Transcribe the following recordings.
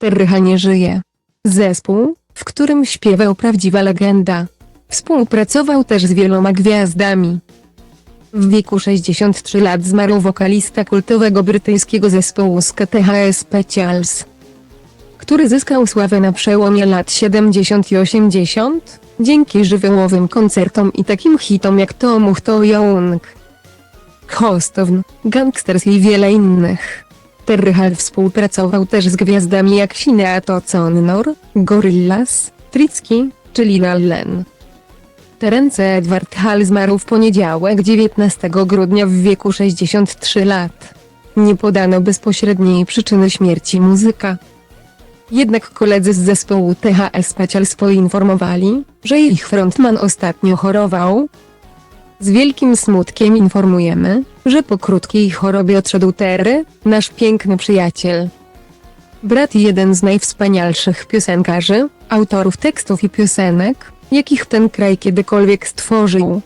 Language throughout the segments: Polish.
Terrycha nie żyje. Zespół, w którym śpiewał prawdziwa legenda. Współpracował też z wieloma gwiazdami. W wieku 63 lat zmarł wokalista kultowego brytyjskiego zespołu ska THS Specials, który zyskał sławę na przełomie lat 70 i 80, dzięki żywiołowym koncertom i takim hitom jak To Much To Young, Hostown, Gangsters i wiele innych. Terry Hall współpracował też z gwiazdami jak Sinead Connor, Gorillaz, Tricki, czy Lina Allen. Terence Edward Hall zmarł w poniedziałek 19 grudnia w wieku 63 lat. Nie podano bezpośredniej przyczyny śmierci muzyka. Jednak koledzy z zespołu THS Specials poinformowali, że ich frontman ostatnio chorował. Z wielkim smutkiem informujemy, że po krótkiej chorobie odszedł Terry, nasz piękny przyjaciel. Brat jeden z najwspanialszych piosenkarzy, autorów tekstów i piosenek, jakich ten kraj kiedykolwiek stworzył.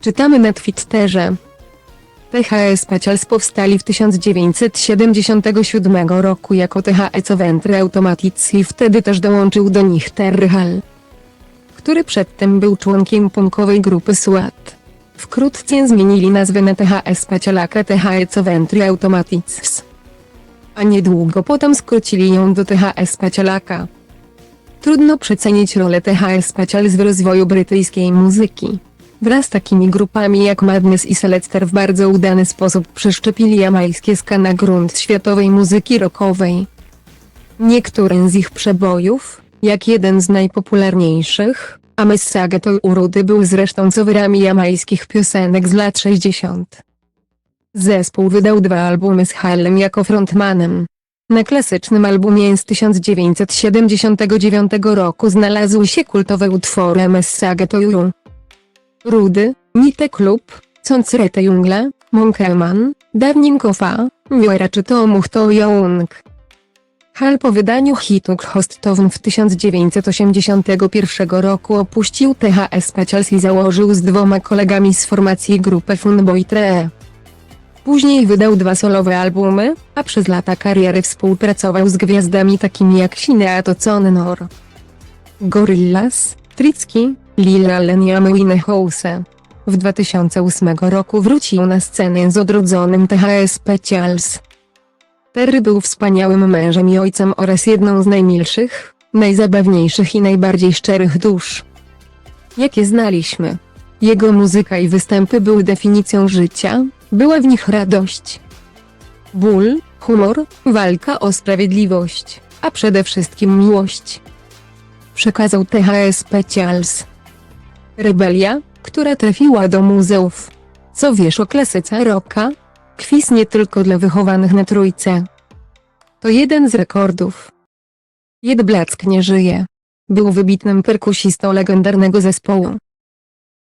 Czytamy na Twitterze. THS Specials powstali w 1977 roku jako THS Oventry Automatics i wtedy też dołączył do nich Terry Hall, który przedtem był członkiem punkowej grupy SWAT. Wkrótce zmienili nazwę na THS Specialaka THS Oventry Automatics. A niedługo potem skrócili ją do THS Specialaka. Trudno przecenić rolę THS Specials w rozwoju brytyjskiej muzyki. Wraz z takimi grupami jak Madness i Celester w bardzo udany sposób przeszczepili jamańskie ska na grunt światowej muzyki rockowej. Niektóre z ich przebojów, jak jeden z najpopularniejszych, a Messaga to urudy był zresztą coverami jamańskich piosenek z lat 60. Zespół wydał dwa albumy z Hallem jako frontmanem. Na klasycznym albumie z 1979 roku znalazły się kultowe utwory Messaga to You. Rudy, Nite Klub, Concrete Jungle, Monkelman, Dawning Kofa, Miora czy to Much to Young. Hal po wydaniu hitu Hostown w 1981 roku opuścił THS Specials i założył z dwoma kolegami z formacji grupę Funboy Tree. Później wydał dwa solowe albumy, a przez lata kariery współpracował z gwiazdami takimi jak Sinead Connor, Gorillaz, Tricki, Lil Allen i Amy Winehouse. W 2008 roku wrócił na scenę z odrodzonym THS Specials. Terry był wspaniałym mężem i ojcem oraz jedną z najmilszych, najzabawniejszych i najbardziej szczerych dusz, jakie znaliśmy. Jego muzyka i występy były definicją życia, była w nich radość, ból, humor, walka o sprawiedliwość, a przede wszystkim miłość. Przekazał THS Specials. Rebelia, która trafiła do muzeów. Co wiesz o klasyce rocka? Kwis nie tylko dla wychowanych na trójce. To jeden z rekordów. Jed Black nie żyje. Był wybitnym perkusistą legendarnego zespołu.